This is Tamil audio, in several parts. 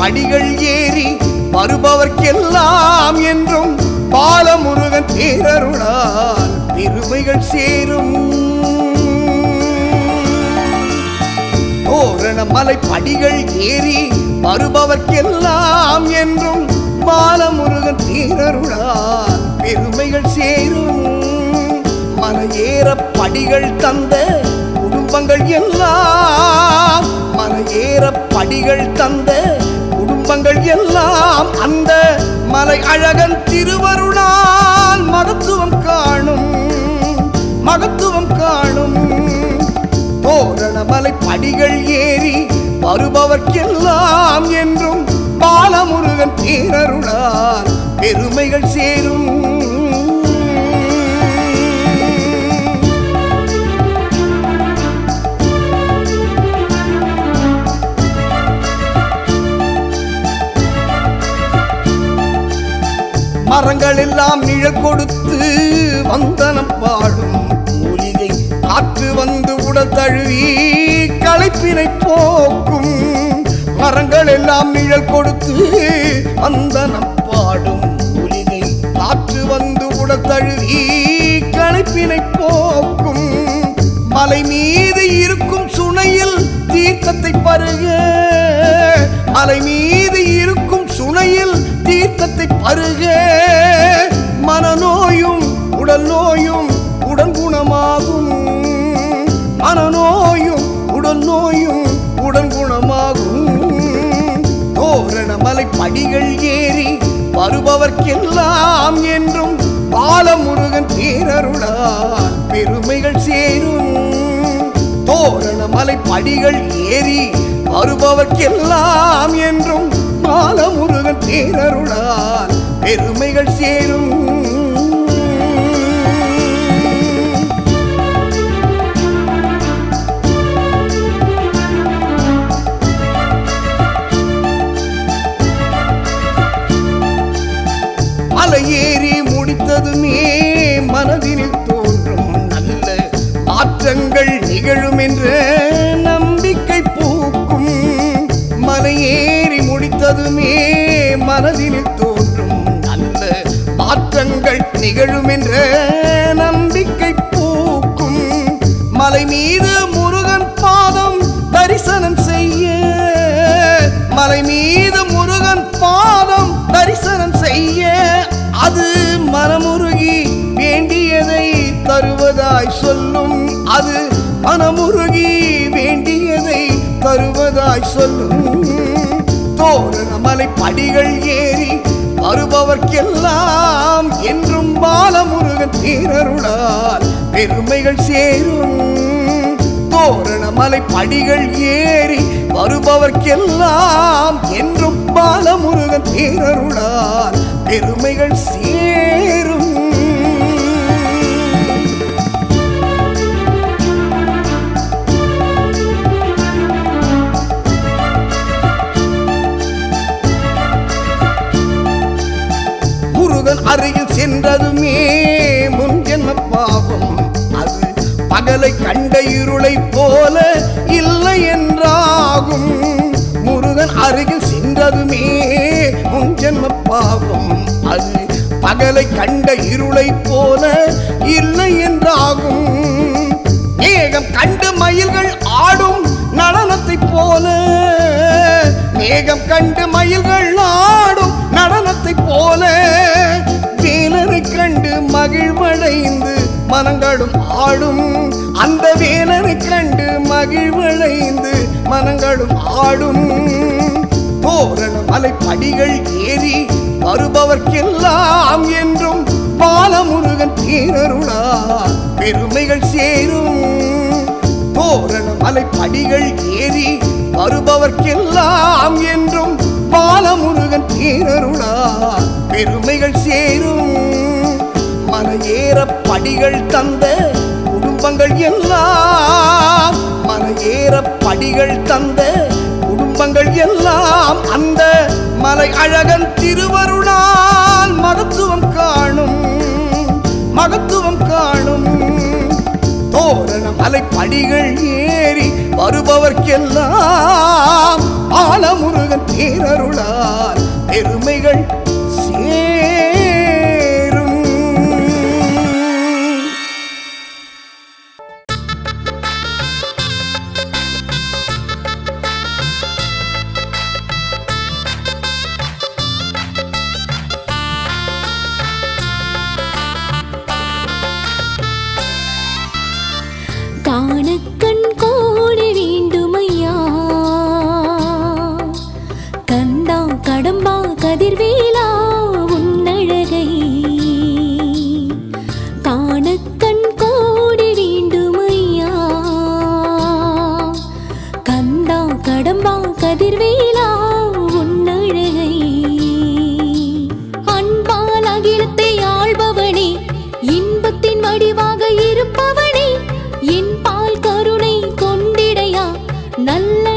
படிகள் ஏறி வருபவர்க்கெல்லாம் என்றும் பாலமுருகன் பேரருளால் பெருமைகள் சேரும். தோரணமலை படிகள் ஏறி வருபவர்க்கெல்லாம் என்றும் பாலமுருகன் பேரருளால் பெருமைகள் சேரும். மலையேற படிகள் தந்த குடும்பங்கள் எல்லாம் மலையேற படிகள் தந்த குடும்பங்கள் எல்லாம் அந்த மலை அழகன் திருவருளால் மகத்துவம் காணும் மகத்துவம் காணும். தோரணமலை படிகள் ஏறி வருபவர்க்கெல்லாம் என்றும் பாலமுருகன் பேரருளால் பெருமைகள் சேரும். மரங்களெல்லாம் நிழல் கொடுத்து வந்தனம் பாடும் மூலிகை. காற்று வந்து உடல் தழுவி களைப்பினை போக்கும். மரங்கள் எல்லாம் நிழல் கொடுத்து வந்தனம் பாடும் மூலிகை. காற்று வந்து உடல் தழுவி களைப்பினை போக்கும். மலை மீது இருக்கும் சுனையில் தீர்க்கத்தை பருக. மலை மீது இருக்கும் சுனையில் தீர்த்தத்தை பருக. மனநோயும் உடல் நோயும் உடன் குணமாகும் மனநோயும் உடல் நோயும் உடன் குணமாகும் தோரணமலை படிகள் ஏறி வருபவர்க்கெல்லாம் என்றும் பாலமுருகன் பேரருளால் பெருமைகள் சேரும். தோரணமலை படிகள் ஏறி வருபவர்க்கெல்லாம் என்றும் பாலமுருகன் பேரருளால் பெருமைகள் சேரும். மலை ஏறி முடித்ததுமே மனதினில் தோன்றும் நல்ல மாற்றங்கள் நிகழும் என்ற மலை ஏறி முடித்ததுமே மனதினில் தோன்றும் நல்ல மாற்றங்கள் நிகழும் என்ற நம்பிக்கை பூக்கும். மலை மீது முருகன் பாதம் தரிசனம் செய்ய. மலை மீது முருகன் பாதம் தரிசனம் செய்ய. அது மனமுருகி வேண்டியதை தருவதாய் சொல்லும். அது மனமுருகி வேண்டியதை தருவதாய் சொல்லும். தோரணமலை படிகள் ஏறி வருபவர்க்கெல்லாம் என்றும் பாலமுருகன் தீரருளால் பெருமைகள் சேரும். தோரணமலை படிகள் ஏறி வருபவர்க்கெல்லாம் என்றும் பாலமுருகன் தீரருளால் பெருமைகள் சேரும் முருகன் அருகில் சென்றதுமே முன் ஜென்ம பாவம் அது பகலை கண்ட இருளை போல இல்லை என்றாகும். முருகன் அருகில் சென்றதுமே முன் ஜென்ம பாவம் அது பகலை கண்ட இருளை போல இல்லை என்றாகும். ஏகம் கண்டு மயில்கள் ஆடும் நடனத்தை போல மேகம் கண்டு மயில்கள் ஆடும் நடனத்தை போல வேலரை கண்டு மகிழ்வடைந்து மனங்களும் ஆடும். அந்த வேலரை கண்டு மகிழ்வடைந்து மனங்களும் ஆடும். தோரண மலை படிகள் ஏறி வருபவர்க்கெல்லாம் என்றும் பாலமுருகன் தீரருளா பெருமைகள் சேரும். தோரண மலை படிகள் ஏறி அறுபவர்க்கெல்லாம் என்றும் பாலமுருகன் பேரருளா பெருமைகள் சேரும். மலையேற படிகள் தந்த குடும்பங்கள் எல்லாம் மலையேற படிகள் தந்த குடும்பங்கள் எல்லாம் அந்த மலை அழகன் திருவருளால் மகத்துவம் காணும் மகத்துவம் காணும். தோரண மலை படிகள் ஏறி வருபவர்க்கெல்லாம் பாலமுருகன் பேரருளால் பெருமைகள் சே நல்ல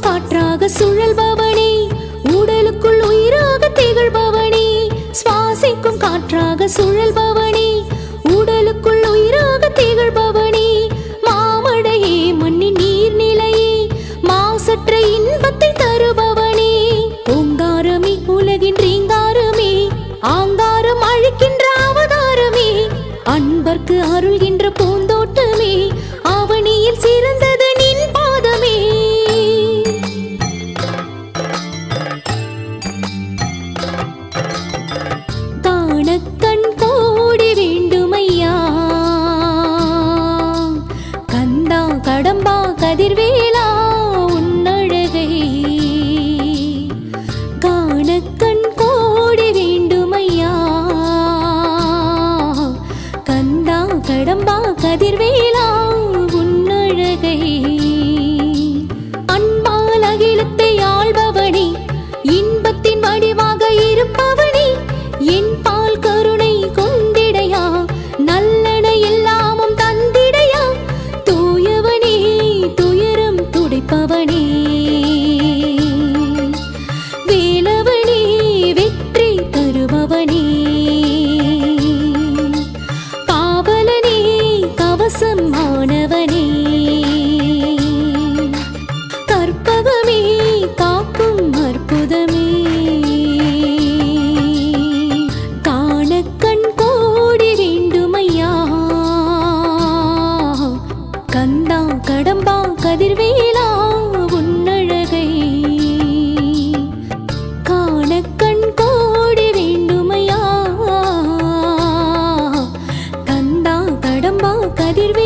காற்றாக சுழல் சுழல்பவனே. உடலுக்குள் உயிராக திகழ்பவனே. சுவாசிக்கும் காற்றாக சுழல் சுழல்பவனே. Kadir ve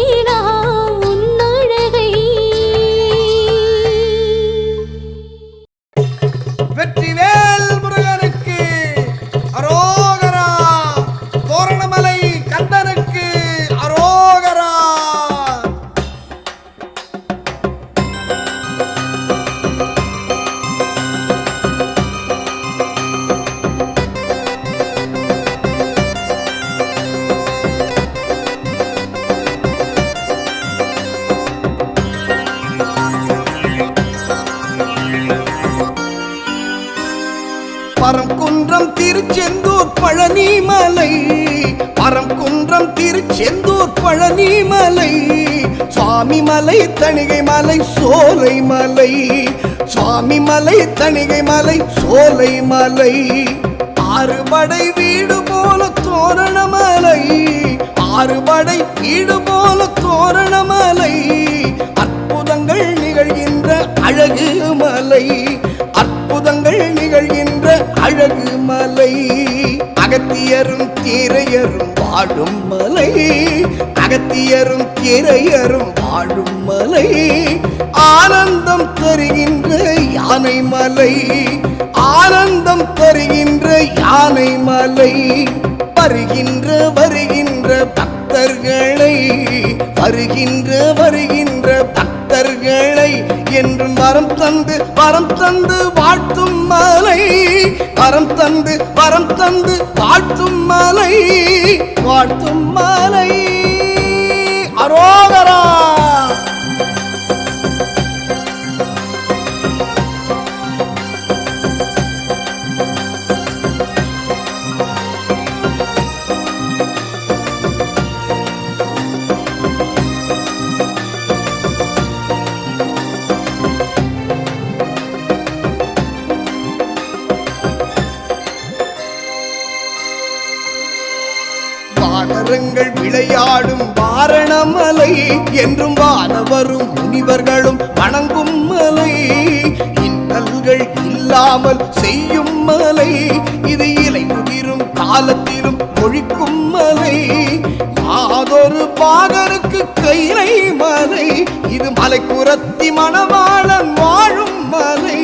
சுவாமி மலை தணிகை மலை சோலை மலை. சுவாமி மலை தணிகை மலை சோலை மலை. ஆறுபடை வீடு போல தோரண தோரணமலை ஆறுபடை வீடு போல தோரண மலை. அற்புதங்கள் நிகழ்கின்ற அழகு மலை. அற்புதங்கள் நிகழ்கின்ற அழகு மலை. அகத்தியரும் தேரையரும் வாழும் மலை. அகத்தியரும் தேரையரும் வாழும் மலை. ஆனந்தம் தருகின்ற யானை மலை. ஆனந்தம் தருகின்ற யானை மலை. வருகின்ற வருகின்ற பக்தர்களை வருகின்ற வருகின்ற பக்தர்களை என்றும் வரம் தந்து வரம் தந்து வாழ்த்தும் மலை. வரம் தந்து வரம் தந்து வாழ்த்தும் மலை. வாழ்த்தும் மலை. அரோகரா! வானரங்கள் விளையாடும் வாரணமலை என்றும் வானவரும் முனிவர்களும் வணங்கும் மலை. இன்னல்கள் இல்லாமல் செய்யும் மலை. இது இலை முதிரும் காலத்திலும் ஒழிக்கும் மலை. யாதொரு பாகருக்கு கைலை மலை. இது மலை குரத்தி மணவாளன் வாழும் மலை.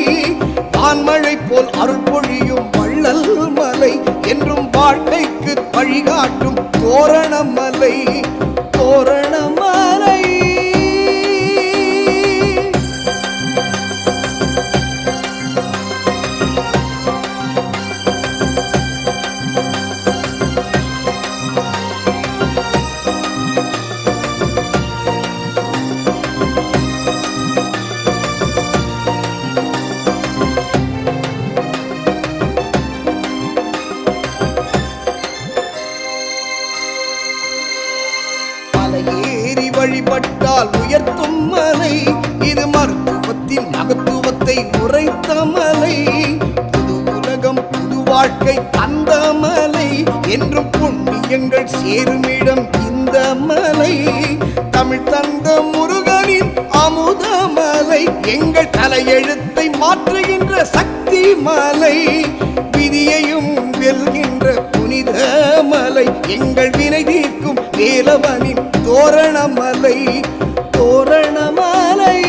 வான்மழை போல் அருள் பொழியும் வள்ளல் மலை என்றும் வாழ்க்கைக்கு வழிகாட்டும் தோரணமலை தோரணமலை. எழுத்தை மாற்றுகின்ற சக்தி மலை விதியையும் வெல்கின்ற புனித மலை. எங்கள் வினை தீர்க்கும் வேலவனின் தோரணமலை தோரணமலை.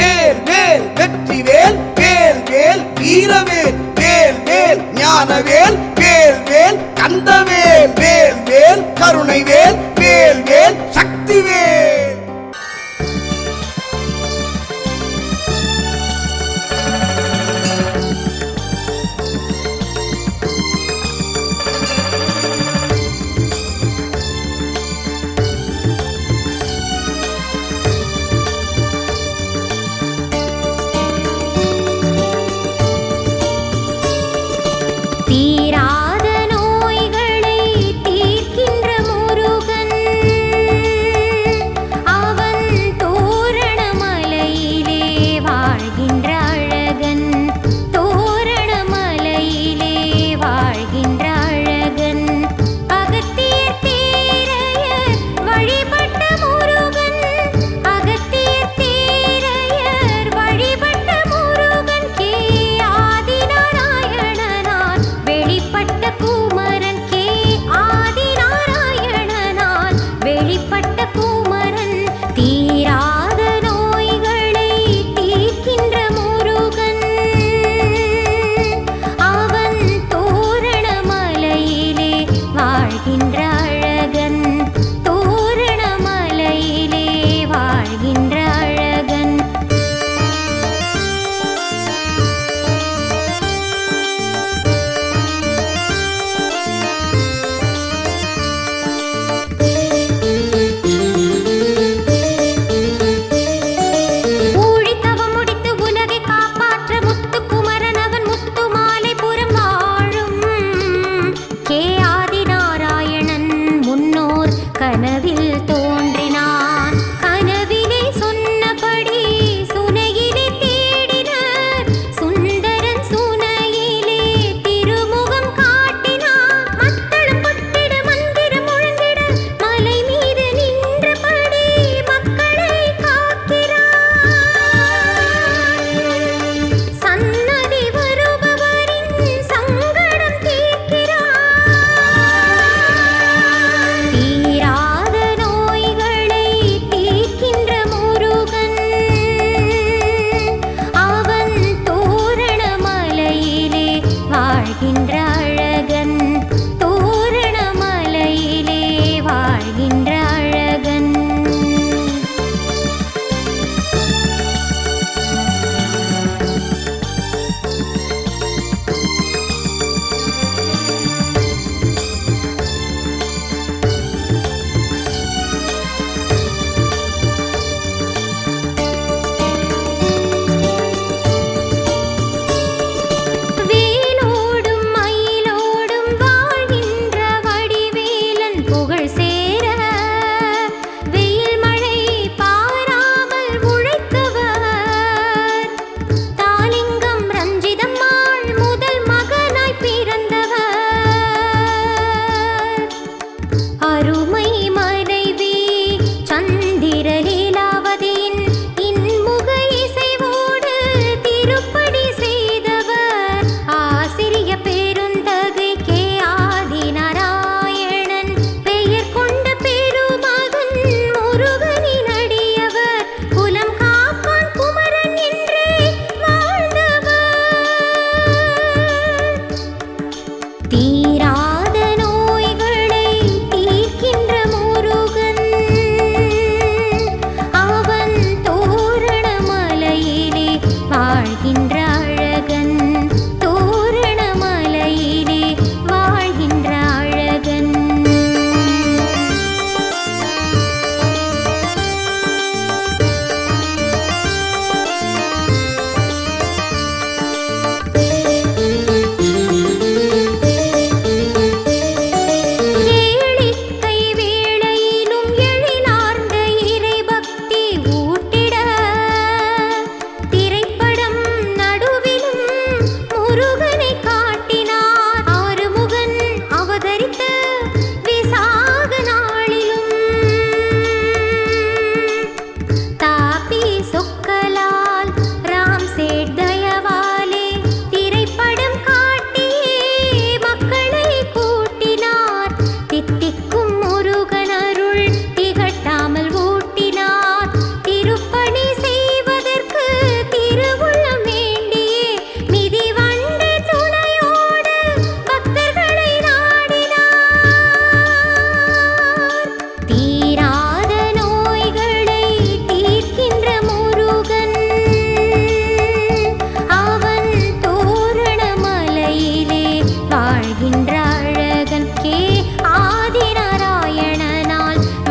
வேல் வேல் வெற்றி வேல் வேல் வேல் வீரவேல் வேல் வேல் ஞானவேல் வேல் வேல் கந்தவேல் வேல் வேல் கருணைவேல் வேல்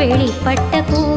வெளிப்பட்ட போ.